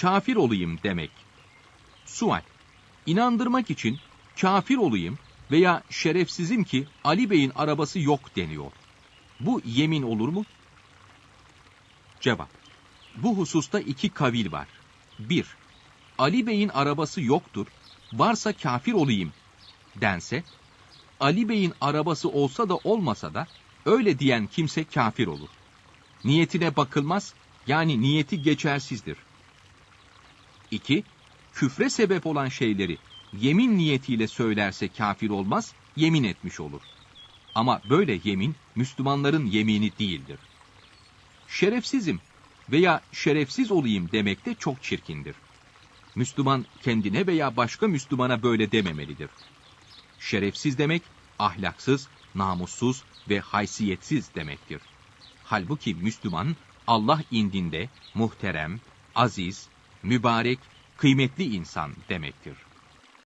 kafir olayım demek. Sual. İnandırmak için kafir olayım veya şerefsizim ki Ali Bey'in arabası yok deniyor. Bu yemin olur mu? Cevap. Bu hususta iki kavil var. 1. Ali Bey'in arabası yoktur, varsa kafir olayım dense, Ali Bey'in arabası olsa da olmasa da öyle diyen kimse kafir olur. Niyetine bakılmaz, yani niyeti geçersizdir. 2. Küfre sebep olan şeyleri yemin niyetiyle söylerse kafir olmaz, yemin etmiş olur. Ama böyle yemin Müslümanların yemini değildir. Şerefsizim veya şerefsiz olayım demek de çok çirkindir. Müslüman kendine veya başka Müslümana böyle dememelidir. Şerefsiz demek ahlaksız, namussuz ve haysiyetsiz demektir. Halbuki Müslüman Allah indinde muhterem, aziz, mübarek, kıymetli insan demektir.